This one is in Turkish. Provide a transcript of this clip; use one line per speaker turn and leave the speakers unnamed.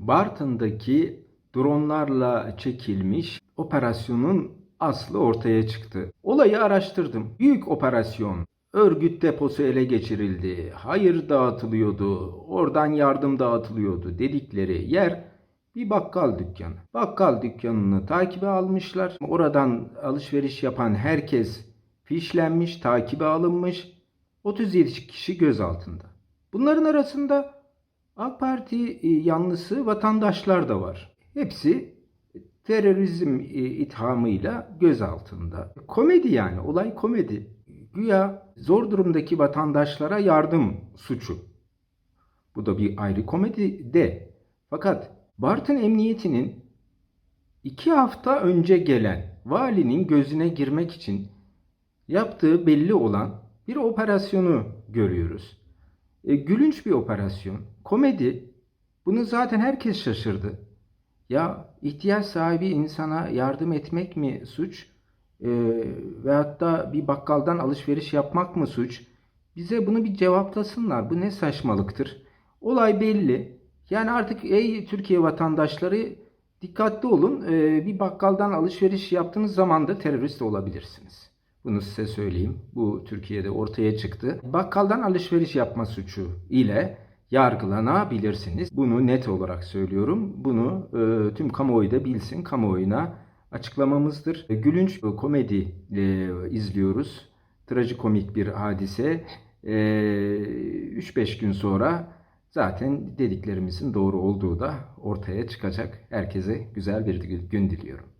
Bartın'daki dronlarla çekilmiş operasyonun aslı ortaya çıktı. Olayı araştırdım. Büyük operasyon. Örgüt deposu ele geçirildi. Hayır dağıtılıyordu. Oradan yardım dağıtılıyordu dedikleri yer bir bakkal dükkanı. Bakkal dükkanını takibe almışlar. Oradan alışveriş yapan herkes fişlenmiş, takibe alınmış. 37 kişi gözaltında. Bunların arasında AK Parti e, yanlısı vatandaşlar da var. Hepsi terörizm e, ithamıyla gözaltında. Komedi yani, olay komedi. Güya zor durumdaki vatandaşlara yardım suçu. Bu da bir ayrı komedi de. Fakat Bartın Emniyeti'nin iki hafta önce gelen valinin gözüne girmek için yaptığı belli olan bir operasyonu görüyoruz. E, gülünç bir operasyon. Komedi. Bunu zaten herkes şaşırdı. Ya ihtiyaç sahibi insana yardım etmek mi suç? E, veyahut da bir bakkaldan alışveriş yapmak mı suç? Bize bunu bir cevaplasınlar. Bu ne saçmalıktır? Olay belli. Yani artık ey Türkiye vatandaşları dikkatli olun. E, bir bakkaldan alışveriş yaptığınız zaman da terörist olabilirsiniz. Bunu size söyleyeyim. Bu Türkiye'de ortaya çıktı. Bakkaldan alışveriş yapma suçu ile yargılanabilirsiniz. Bunu net olarak söylüyorum. Bunu e, tüm kamuoyu da bilsin. Kamuoyuna açıklamamızdır. E, Gülünç bir komedi e, izliyoruz. Trajikomik bir hadise. E, 3-5 gün sonra zaten dediklerimizin doğru olduğu da ortaya çıkacak. Herkese güzel bir gün diliyorum.